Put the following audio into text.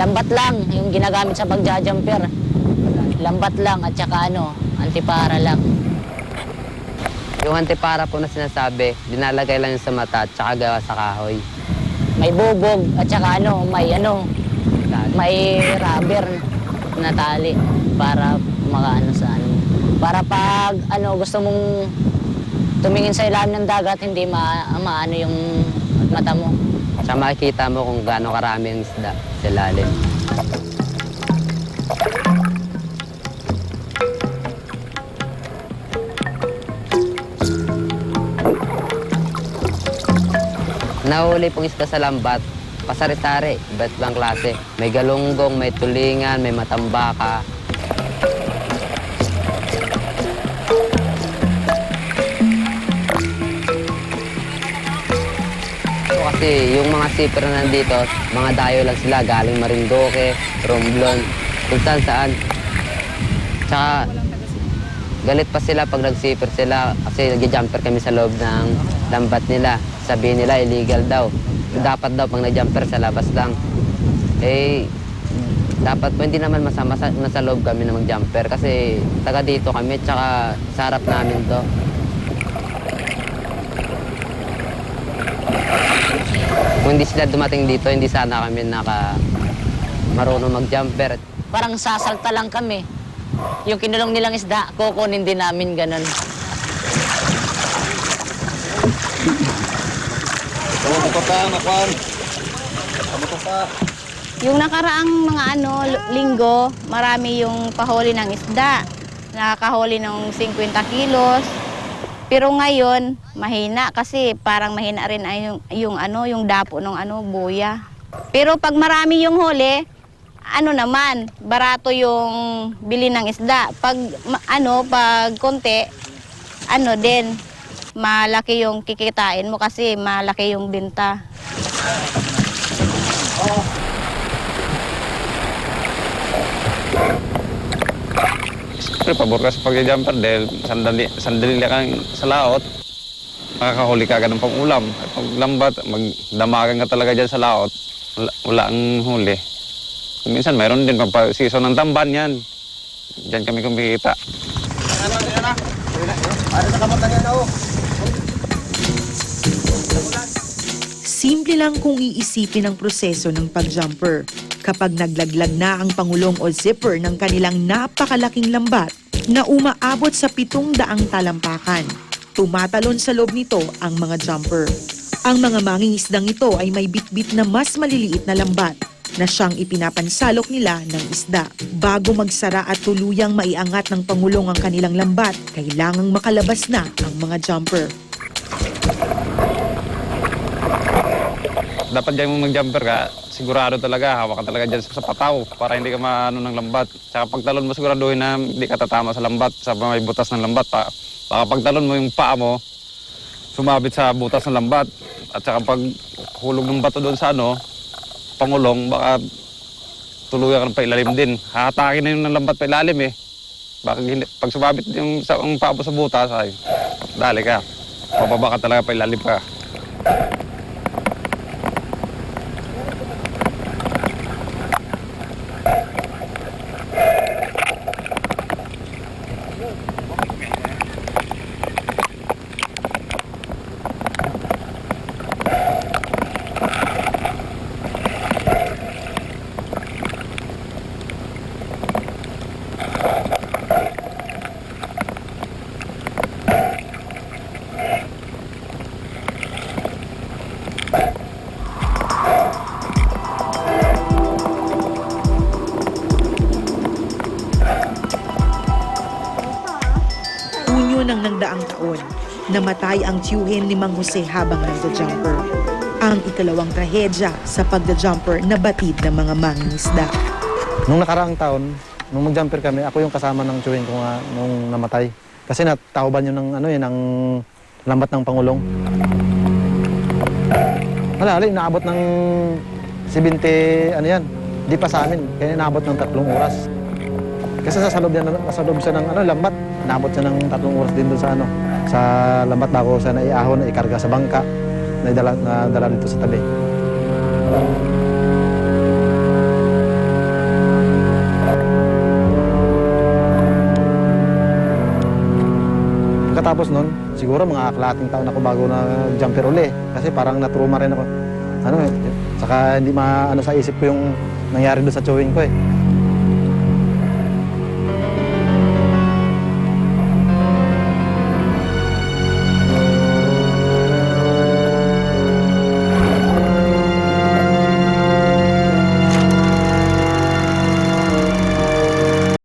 Lambat lang yung ginagamit sa pagja-jumper. Lambat lang at saka ano, antipara lang. Yung antipara po na sinasabi, dinalagay lang yun sa mata at saka gawa sa kahoy. May bubog at saka ano, may ano, may rubber na tali para makaano sa ano. Para pag ano gusto mong tumingin sa ilalim ng dagat, hindi ma maano yung mata mo. Tsaka makikita mo kung gaano karami ang isda sa lalim. Nahuli pong isda sa lambat, pasari-sari, iba't ibang klase. May galunggong, may tulingan, may matambaka. Kasi yung mga na nandito, mga dayo lang sila, galing Marindoque, Romblon, kung saan saan. Tsaka, galit pa sila pag nagsipir sila kasi nag-jumper kami sa loob ng lambat nila. Sabihin nila illegal daw. Dapat daw pag nag-jumper sa labas lang. Eh, dapat po hindi naman masama sa, nasa loob kami na mag-jumper kasi taga dito kami tsaka sa harap namin to. Kung hindi sila dumating dito, hindi sana kami naka marunong mag-jumper. Parang sasalta lang kami. Yung kinulong nilang isda, kukunin din namin ganun. Ano pa pa, makwan? Ano pa pa? Yung nakaraang mga ano, linggo, marami yung pahuli ng isda. Nakakahuli ng 50 kilos. Pero ngayon, mahina kasi parang mahina rin ay yung, yung ano, yung dapo ng ano, buya. Pero pag marami yung huli, ano naman, barato yung bili ng isda. Pag ano, pag konti, ano din, malaki yung kikitain mo kasi malaki yung binta. Siyempre, pabor ka sa pag-jumper dahil sandali, sandali lang sa laot. Makakahuli ka agad ng pang-ulam. Pag lambat, magdamagan ka talaga dyan sa laot. Wala, wala ang huli. Kung minsan, mayroon din pag season ng tamban yan. Diyan kami kumikita. Simple lang kung iisipin ang proseso ng pagjumper. Kapag naglaglag na ang pangulong o zipper ng kanilang napakalaking lambat na umaabot sa pitong daang talampakan, tumatalon sa loob nito ang mga jumper. Ang mga mangingisdang ito ay may bitbit na mas maliliit na lambat na siyang ipinapansalok nila ng isda. Bago magsara at tuluyang maiangat ng pangulong ang kanilang lambat, kailangang makalabas na ang mga jumper. Dapat dyan mo mag-jumper ka, sigurado talaga, hawak ka talaga dyan sa pataw para hindi ka maano ng lambat. Tsaka pagtalon mo siguraduhin na hindi ka tatama sa lambat, sa may butas ng lambat. Pa, baka pagtalon mo yung paa mo, sumabit sa butas ng lambat. At saka pag hulog ng bato doon sa ano, pangulong, baka tuluyan ka pa ilalim din. Hahatakin na yung ng lambat pa ilalim eh. Baka hindi- pag sumabit yung sa ang paa mo sa butas, ay, dali ka. Pababa ka talaga pa ilalim ka. Ng nangdaang taon, namatay ang tiyuhin ni Mang Jose habang nagda-jumper. Ang ikalawang trahedya sa pagda-jumper na batid ng mga mangingisda. Nung nakaraang taon, nung mag-jumper kami, ako yung kasama ng chewing ko nga nung namatay. Kasi natauban yun ng ano yun, ng lambat ng Pangulong. Wala, wala, inaabot ng 70, ano yan, di pa sa amin. Kaya inaabot ng tatlong oras. Kasi sa sasalob niya, sasalob siya ng ano, lambat. Naabot siya ng tatlong oras din doon sa ano. Sa lambat bago siya naiaho, naikarga sa bangka. Naidala, nadala dito sa tabi. Pagkatapos nun, siguro mga aklating taon ako bago na jumper uli. Kasi parang natruma rin ako. Ano eh, saka hindi maano sa isip ko yung nangyari doon sa chewing ko eh.